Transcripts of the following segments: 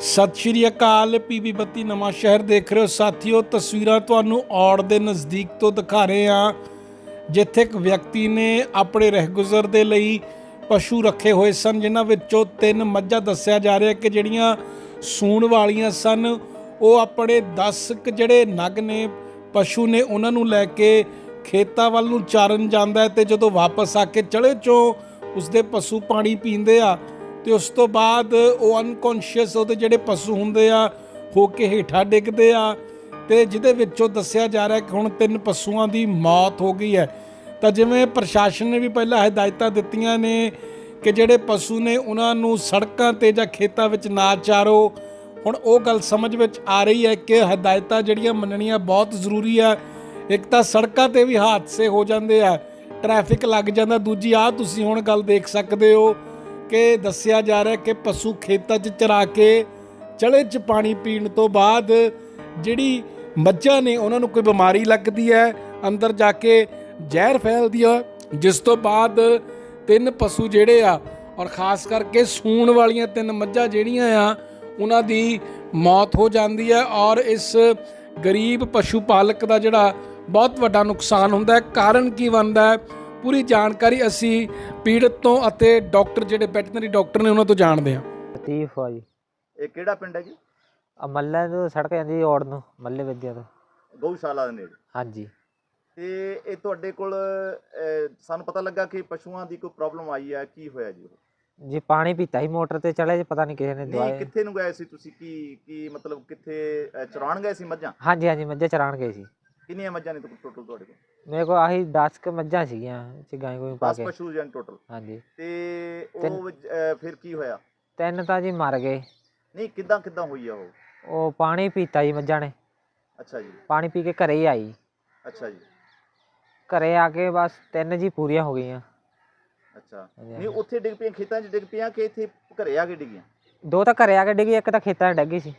ਸਤਿ ਸ਼੍ਰੀ ਅਕਾਲ ਪੀਬੀ ਬੱਤੀ ਨਵਾਂ ਸ਼ਹਿਰ ਦੇਖ ਰਹੇ ਹੋ। ਸਾਥੀਓ, ਤਸਵੀਰਾਂ ਤੁਹਾਨੂੰ ਔੜ ਦੇ ਨਜ਼ਦੀਕ ਤੋਂ ਦਿਖਾ ਰਹੇ ਹਾਂ, ਜਿੱਥੇ ਇੱਕ ਵਿਅਕਤੀ ਨੇ ਆਪਣੇ ਰਹਿਗੁਜ਼ਰ ਦੇ ਲਈ ਪਸ਼ੂ ਰੱਖੇ ਹੋਏ ਸਨ, ਜਿਨ੍ਹਾਂ ਵਿੱਚੋਂ ਤਿੰਨ ਮੱਝਾਂ ਦੱਸਿਆ ਜਾ ਰਿਹਾ ਕਿ ਜਿਹੜੀਆਂ ਸੂਣ ਵਾਲੀਆਂ ਸਨ, ਉਹ ਆਪਣੇ 10 ਕੁ ਜਿਹੜੇ ਨਗ ਨੇ, ਪਸ਼ੂ ਨੇ ਉਹਨਾਂ ਨੂੰ ਲੈ ਕੇ ਖੇਤਾਂ ਵੱਲ ਨੂੰ ਚਾਰਨ ਜਾਂਦਾ ਹੈ ਤੇ ਜਦੋਂ ਵਾਪਸ ਆ ਕੇ ਚਲੇ ਚੋਂ, ਉਸਦੇ ਪਸ਼ੂ ਪਾਣੀ ਪੀਂਦੇ ਆ ਤੇ ਉਸ ਤੋਂ ਬਾਅਦ ਉਹ ਅਨਕੌਂਸ਼ੀਅਸ ਉਹਦੇ ਜਿਹੜੇ ਪਸ਼ੂ ਹੁੰਦੇ ਆ, ਹੋ ਕੇ ਹੇਠਾਂ ਡਿੱਗਦੇ ਆ ਤੇ ਜਿਹਦੇ ਵਿੱਚੋਂ ਦੱਸਿਆ ਜਾ ਰਿਹਾ ਕਿ ਹੁਣ ਤਿੰਨ ਪਸ਼ੂਆਂ ਦੀ ਮੌਤ ਹੋ ਗਈ ਹੈ। ਤਾਂ ਜਿਵੇਂ ਪ੍ਰਸ਼ਾਸਨ ਨੇ ਵੀ ਪਹਿਲਾਂ ਹਦਾਇਤਾਂ ਦਿੱਤੀਆਂ ਨੇ ਕਿ ਜਿਹੜੇ ਪਸ਼ੂ ਨੇ ਉਹਨਾਂ ਨੂੰ ਸੜਕਾਂ ਤੇ ਜਾਂ ਖੇਤਾਂ ਵਿੱਚ ਨਾ ਚਾਰੋ। ਹੁਣ ਉਹ ਗੱਲ ਸਮਝ ਵਿੱਚ ਆ ਰਹੀ ਹੈ ਕਿ ਹਦਾਇਤਾਂ ਜਿਹੜੀਆਂ ਮੰਨਣੀਆਂ ਬਹੁਤ ਜ਼ਰੂਰੀ ਆ। ਇੱਕ ਤਾਂ ਸੜਕਾਂ ਤੇ ਵੀ ਹਾਦਸੇ ਹੋ ਜਾਂਦੇ ਆ, ਟ੍ਰੈਫਿਕ ਲੱਗ ਜਾਂਦਾ। ਦੂਜੀ ਆ ਤੁਸੀਂ ਹੁਣ ਗੱਲ ਦੇਖ ਸਕਦੇ ਹੋ ਕਿ ਦੱਸਿਆ ਜਾ ਰਿਹਾ ਕਿ ਪਸ਼ੂ ਖੇਤਾਂ 'ਚ ਚਰਾ ਕੇ ਚਲੇ 'ਚ ਪਾਣੀ ਪੀਣ ਤੋਂ ਬਾਅਦ ਜਿਹੜੀ ਮੱਝਾਂ ਨੇ ਉਹਨਾਂ ਨੂੰ ਕੋਈ ਬਿਮਾਰੀ ਲੱਗਦੀ ਹੈ, ਅੰਦਰ ਜਾ ਕੇ ਜ਼ਹਿਰ ਫੈਲਦੀ ਆ। ਜਿਸ ਤੋਂ ਬਾਅਦ ਤਿੰਨ ਪਸ਼ੂ ਜਿਹੜੇ ਆ, ਔਰ ਖਾਸ ਕਰਕੇ ਸੂਣ ਵਾਲੀਆਂ ਤਿੰਨ ਮੱਝਾਂ ਜਿਹੜੀਆਂ ਆ, ਉਹਨਾਂ ਦੀ ਮੌਤ ਹੋ ਜਾਂਦੀ ਹੈ, ਔਰ ਇਸ ਗਰੀਬ ਪਸ਼ੂ ਪਾਲਕ ਦਾ ਜਿਹੜਾ ਬਹੁਤ ਵੱਡਾ ਨੁਕਸਾਨ ਹੁੰਦਾ ਹੈ। ਕਾਰਨ ਕੀ ਬਣਦਾ ਹੈ? ਪੂਰੀ ਜਾਣਕਾਰੀ ਅਸੀਂ ਪੀੜਤ ਤੋਂ ਅਤੇ ਡਾਕਟਰ ਜਿਹੜੇ ਵੈਟਰਨਰੀ ਡਾਕਟਰ ਨੇ ਉਹਨਾਂ ਤੋਂ ਜਾਣਦੇ ਹਾਂ। ਲਤੀਫ ਆ ਜੀ। ਇਹ ਕਿਹੜਾ ਪਿੰਡ ਹੈ ਜੀ? ਆ ਮੱਲੇ ਤੋਂ ਸੜਕ ਜਾਂਦੀ ਔੜ ਨੂੰ ਮੱਲੇ ਵਿਦਿਆ ਤੋਂ। ਗਊਸ਼ਾਲਾ ਦੇ ਨੇੜੇ। ਹਾਂਜੀ। ਤੇ ਇਹ ਤੁਹਾਡੇ ਕੋਲ ਅਹ, ਸਾਨੂੰ ਪਤਾ ਲੱਗਾ ਕਿ ਪਸ਼ੂਆਂ ਦੀ ਕੋਈ ਪ੍ਰੋਬਲਮ ਆਈ ਹੈ ਕੀ ਹੋਇਆ ਜੀ ਉਹ? ਜੀ ਪਾਣੀ ਪੀਤਾ ਸੀ ਮੋਟਰ ਤੇ ਚਲੇ ਜੇ ਪਤਾ ਨਹੀਂ ਕਿਸੇ ਨੇ ਨਹੀਂ ਦਵਾਈ। ਕਿੱਥੇ ਨੂੰ ਗਏ ਸੀ ਤੁਸੀਂ? ਕੀ ਕੀ ਮਤਲਬ ਕਿੱਥੇ ਅਹ, ਚਰਾਉਣ ਗਏ ਸੀ ਮੱਝਾਂ? ਹਾਂਜੀ ਹਾਂਜੀ ਮੱਝਾਂ ਚਰਾਣ ਗਏ ਸੀ। ਕਿੰਨੀਆਂ ਮੱਝਾਂ ਨੇ ਟੋਟਲ ਤੁਹਾਡੇ ਕੋਲ? ਮੇਰੇ ਕੋਲ ਆਹੀ 10 ਕ ਮੱਝਾਂ ਸੀਗੀਆਂ ਚ ਗਾਂ ਕੋਈ ਪਾ 10 ਕੇ। ਪਸ਼ੂ ਜਨ ਟੋਟਲ ਹਾਂਜੀ। ਤੇ। ਉਹ ਅਹ, ਫਿਰ ਕੀ ਹੋਇਆ? ਤਿੰਨ ਤਾਂ ਜੀ ਮਰ ਗਏ। ਨਹੀਂ ਕਿੱਦਾਂ ਕਿੱਦਾਂ ਹੋਈ ਆ ਉਹ? ਉਹ ਪਾਣੀ ਪੀਤਾ ਜੀ ਮੱਝਾਂ ਨੇ। ਅੱਛਾ ਜੀ। ਪਾਣੀ ਪੀ ਕੇ ਘਰੇ ਹੀ ਆਈ। ਅੱਛਾ ਜੀ। ਘਰੇ ਆ ਕੇ ਬਸ ਤਿੰਨ ਜੀ ਪੂਰੀਆਂ ਹੋ ਗਈਆਂ। ਅੱਛਾ। ਹਾਂਜੀ, ਨਹੀਂ ਉੱਥੇ ਡਿੱਗ ਪਈਆਂ ਖੇਤਾਂ 'ਚ ਡਿੱਗ ਪਈਆਂ ਕਿ ਇੱਥੇ ਘਰੇ ਆ ਕੇ ਡਿੱਗੀਆਂ? ਦੋ ਤਾਂ ਘਰੇ ਆ ਕੇ ਡਿੱਗੀ ਇੱਕ ਤਾਂ ਖੇਤਾਂ 'ਚ ਡੱਗੀ ਸੀ।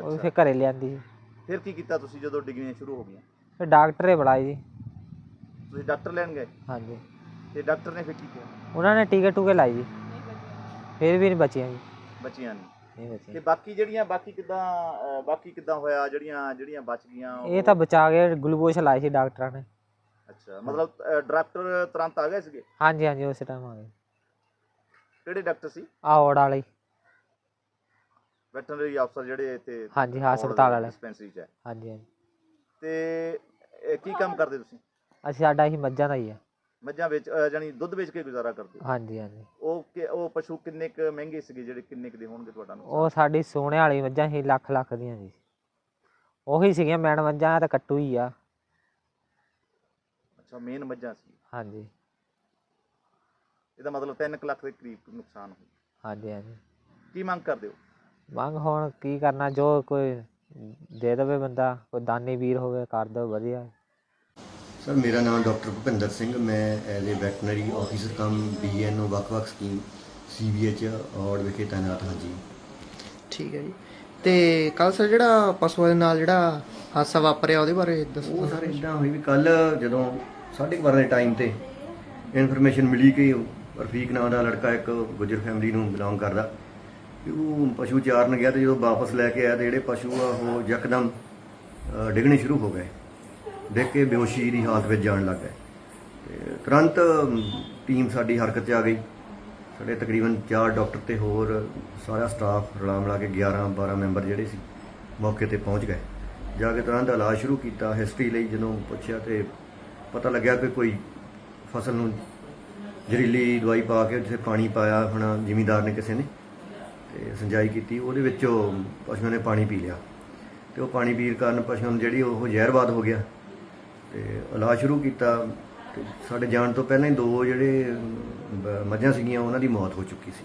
ਉਹ ਅੱਛਾ। ਫਿਰ ਘਰੇ ਲਿਆਂਦੀ ਸੀ। ਫਿਰ ਕੀ ਕੀਤਾ ਤੁਸੀਂ ਜਦੋਂ ਡਿੱਗਣੀਆਂ ਸ਼ੁਰੂ ਹੋ ਗਈਆਂ? ਫਿਰ ਡਾਕਟਰ ਬੁਲਾਇਆ ਜੀ। ਤੁਸੀਂ ਡਾਕਟਰ ਲੈਣ ਗਏ? ਹਾਂਜੀ। ਤੇ ਡਾਕਟਰ ਨੇ ਫਿਰ ਕੀ ਕਿਹਾ? ਉਹਨਾਂ ਨੇ ਟੀਕੇ ਟੂਕੇ ਲਾਈ ਜੀ। ਫਿਰ ਵੀ ਨਹੀਂ ਬਚੀਆਂ ਜੀ। ਬਚੀਆਂ ਨਹੀਂ। ਨਹੀਂ ਤੇ ਬਚੀਆਂ ਬਾਕੀ ਜਿਹੜੀਆਂ ਬਾਕੀ ਕਿਦਾਂ ਬਾਕੀ ਕਿਦਾਂ ਹੋਇਆ ਜਿਹੜੀਆਂ ਜਿਹੜੀਆਂ ਬਚ ਗਈਆਂ ਇਹ ਉਹ- ਤਾਂ ਬਚਾ ਕੇ ਗਲੂਕੋਜ਼ ਲਾਏ ਸੀ ਡਾਕਟਰਾਂ ਨੇ। ਅੱਛਾ ਮਤਲਬ ਅ, ਡਾਕਟਰ ਤੁਰੰਤ ਆ ਗਏ ਸੀਗੇ? ਹਾਂਜੀ ਹਾਂਜੀ ਉਸੇ ਟਾਈਮ ਆ ਗਏ। ਕਿਹੜੇ ਡਾਕਟਰ ਸੀ? ਆ ਔੜ ਵਾਲੇ। ਵੈਟਰਨਰੀ ਅਫਸਰ ਜਿਹੜੇ ਇੱਥੇ ਹਾਂਜੀ ਹਸਪਤਾਲ ਵਾਲੇ। ਡਿਸਪੈਂਸਰੀ 'ਚ ਹੈ। ਹਾਂਜੀ ਹਾਂਜੀ। ਤੇ ਇਹ ਕੀ ਕੰਮ ਕਰਦੇ ਤੁਸੀਂ? ਅਸੀਂ ਸਾਡਾ ਹੀ ਮੱਝਾਂ ਦਾ ਹੀ ਆ। ਮੱਝਾਂ ਵੇਚ ਅ, ਜਾਣੀ ਦੁੱਧ ਵੇਚ ਕੇ ਗੁਜ਼ਾਰਾ ਕਰਦੇ ਹੋ। ਹਾਂਜੀ ਹਾਂਜੀ। ਉਹ ਕਿ- ਉਹ ਪਸ਼ੂ ਕਿੰਨੇ ਕੁ ਮਹਿੰਗੇ ਸੀਗੇ ਜਿਹੜੇ ਕਿੰਨੇ ਕੁ ਦੇ ਹੋਣਗੇ ਤੁਹਾਡਾ ਉਹ ਸਾਡੀ ਸੋਹਣੇ ਵਾਲੀ ਮੱਝਾਂ ਸੀ ਲੱਖ ਲੱਖ ਦੀਆਂ ਜੀ। ਉਹੀ ਸੀਗੀਆਂ ਮੈਣ ਮੱਝਾਂ ਤਾਂ ਕੱਟੂ ਹੀ ਆ। ਅੱਛਾ ਮੇਨ ਮੱਝਾਂ ਸੀ। ਹਾਂਜੀ। ਇਹਦਾ ਮਤਲਬ 3 ਲੱਖ ਦੇ ਕਰੀਬ ਨੁਕਸਾਨ ਹੋ ਹਾਂਜੀ ਹਾਂਜੀ। ਕੀ ਮੰਗ ਕਰਦੇ ਹੋ? ਮੰਗ ਹੁਣ ਕੀ ਕਰਨਾ ਜੋ ਕੋਈ ਦੇ ਦੇਵੇ ਬੰਦਾ ਕੋਈ ਦਾਨੀ ਵੀਰ ਹੋਵੇ ਕਰ ਦੋ ਵਧੀਆ। ਸਰ ਮੇਰਾ ਨਾਮ ਡਾਕਟਰ ਭੁਪਿੰਦਰ ਸਿੰਘ ਮੈਂ as a veterinary officer cum BNO ਵੱਖ-ਵੱਖ ਸਕੀਮ ਸੀਬੀਐਚ ਔੜ ਵਿਖੇ ਤਾਇਨਾਤ ਹਾਂ ਜੀ। ਠੀਕ ਹੈ ਜੀ। ਤੇ ਕੱਲ ਸਰ ਜਿਹੜਾ ਪਸ਼ੂਆਂ ਦੇ ਨਾਲ ਜਿਹੜਾ ਹਾਦਸਾ ਵਾਪਰਿਆ ਉਹਦੇ ਬਾਰੇ ਦੱਸੋ ਉਹ ਸਰ ਇਦਾਂ ਹੋਈ ਵੀ ਕੱਲ ਜਦੋਂ 12:30 ਦੇ ਟਾਈਮ ਤੇ ਇਨਫੋਰਮੇਸ਼ਨ ਮਿਲੀ ਕਿ ਉਹ ਰਫੀਕ ਨਾਂ ਦਾ ਲੜਕਾ ਇੱਕ ਗੁੱਜਰ ਫੈਮਿਲੀ ਨੂੰ ਬਿਲੋਂਗ ਕਰਦਾ ਵੀ ਉਹ ਪਸ਼ੂ ਚਾਰਨ ਗਿਆ ਤੇ ਜਦੋਂ ਵਾਪਸ ਲੈ ਕੇ ਆਇਆ ਤੇ ਜਿਹੜੇ ਪਸ਼ੂ ਆ ਉਹ ਯਕਦਮ ਅ, ਡਿੱਗਣੇ ਸ਼ੁਰੂ ਹੋ ਗਏ। ਦੇਖ ਕੇ ਬੇਹੋਸ਼ੀ ਦੀ ਹਾਲਤ ਵਿੱਚ ਜਾਣ ਲੱਗ ਗਏ। ਤੇ ਤੁਰੰਤ ਟੀਮ ਸਾਡੀ ਹਰਕਤ 'ਚ ਆ ਗਈ। ਸਾਡੇ ਤਕਰੀਬਨ 4 ਡਾਕਟਰ ਤੇ ਹੋਰ ਸਾਰਾ ਸਟਾਫ ਰਲਾ ਮਿਲਾ ਕੇ 11 12 ਮੈਂਬਰ ਜਿਹੜੇ ਸੀ, ਮੌਕੇ ਤੇ ਪਹੁੰਚ ਗਏ। ਜਾ ਕੇ ਤੁਰੰਤ ਇਲਾਜ ਸ਼ੁਰੂ ਕੀਤਾ, ਹਿਸਟਰੀ ਲਈ ਜਦੋਂ ਪੁੱਛਿਆ ਤੇ ਪਤਾ ਲੱਗਿਆ ਕਿ ਕੋਈ ਫਸਲ ਨੂੰ ਜ਼ਹਿਰੀਲੀ ਦਵਾਈ ਪਾ ਕੇ ਜਿੱਥੇ ਪਾਣੀ ਪਾਇਆ ਹੋਣਾ ਜ਼ਿਮੀਂਦਾਰ ਨੇ ਕਿਸੇ ਨੇ ਤੇ ਸਿੰਜਾਈ ਕੀਤੀ। ਉਹਦੇ ਵਿੱਚੋਂ ਪਸ਼ੂਆਂ ਨੇ ਪਾਣੀ ਪੀ ਲਿਆ। ਤੇ ਉਹ ਪਾਣੀ ਪੀਣ ਕਾਰਨ ਪਸ਼ੂਆਂ ਨੂੰ ਜਿਹੜੀ ਉਹ ਜ਼ਹਿਰਵਾਦ ਹੋ ਗਿਆ। ਤੇ ਇਲਾਜ ਸ਼ੁਰੂ ਕੀਤਾ ਤੇ ਸਾਡੇ ਜਾਣ ਤੋਂ ਪਹਿਲਾਂ ਹੀ ਦੋ ਜਿਹੜੇ ਬ- ਮੱਝਾਂ ਸੀਗੀਆਂ ਉਹਨਾਂ ਦੀ ਮੌਤ ਹੋ ਚੁੱਕੀ ਸੀ।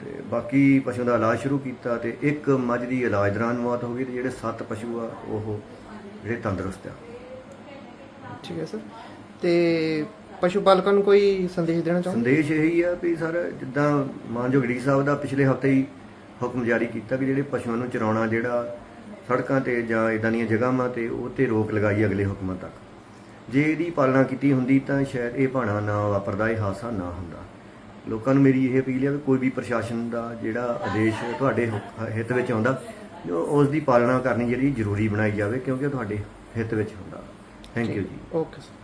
ਤੇ ਬਾਕੀ ਪਸ਼ੂਆਂ ਦਾ ਇਲਾਜ ਸ਼ੁਰੂ ਕੀਤਾ ਤੇ ਇੱਕ ਮੱਝ ਦੀ ਇਲਾਜ ਦੌਰਾਨ ਮੌਤ ਹੋ ਗਈ ਤੇ ਜਿਹੜੇ ਸੱਤ ਪਸ਼ੂ ਆ ਉਹ ਜਿਹੜੇ ਤੰਦਰੁਸਤ ਆ। ਠੀਕ ਹੈ ਸਰ। ਤੇ ਪਸ਼ੂ ਪਾਲਕਾਂ ਨੂੰ ਕੋਈ ਸੰਦੇਸ਼ ਦੇਣਾ ਚਾਹੁੰਦੇ? ਸੰਦੇਸ਼ ਇਹੀ ਆ ਵੀ ਸਰ ਜਿੱਦਾਂ ਮਾਨਯੋਗ ਡੀ ਸਾਹਿਬ ਦਾ ਪਿਛਲੇ ਹਫ਼ਤੇ ਹੀ ਹੁਕਮ ਜਾਰੀ ਕੀਤਾ ਕਿ ਜਿਹੜੇ ਪਸ਼ੂਆਂ ਨੂੰ ਚਰਾਉਣਾ ਜਿਹੜਾ ਸੜਕਾਂ ਤੇ ਜਾਂ ਇਦਾਂ ਦੀਆਂ ਜਗ੍ਹਾਵਾਂ ਤੇ ਉਹ ਤੇ ਰੋਕ ਲਗਾਈ ਅਗਲੇ ਹੁਕਮਾਂ ਤੱਕ। ਜੇ ਇਹਦੀ ਪਾਲਣਾ ਕੀਤੀ ਹੁੰਦੀ ਤਾਂ ਸ਼ਾਇਦ ਇਹ ਭਾਣਾ ਨਾ ਵਾਪਰਦਾ ਇਹ ਹਾਦਸਾ ਨਾ ਹੁੰਦਾ। ਲੋਕਾਂ ਨੂੰ ਮੇਰੀ ਇਹ ਅਪੀਲ ਹੈ ਕਿ ਕੋਈ ਵੀ ਪ੍ਰਸ਼ਾਸਨ ਦਾ ਜਿਹੜਾ ਆਦੇਸ਼ ਤੁਹਾਡੇ ਹਿੱਤ ਵਿੱਚ ਆਉਂਦਾ ਜੋ ਉਸ ਦੀ ਪਾਲਣਾ ਕਰਨੀ ਜਿਹੜੀ ਜ਼ਰੂਰੀ ਬਣਾਈ ਜਾਵੇ ਕਿਉਂਕਿ ਉਹ ਤੁਹਾਡੇ ਹਿੱਤ ਵਿੱਚ ਹੁੰਦਾ। Thank you ji. Okay sir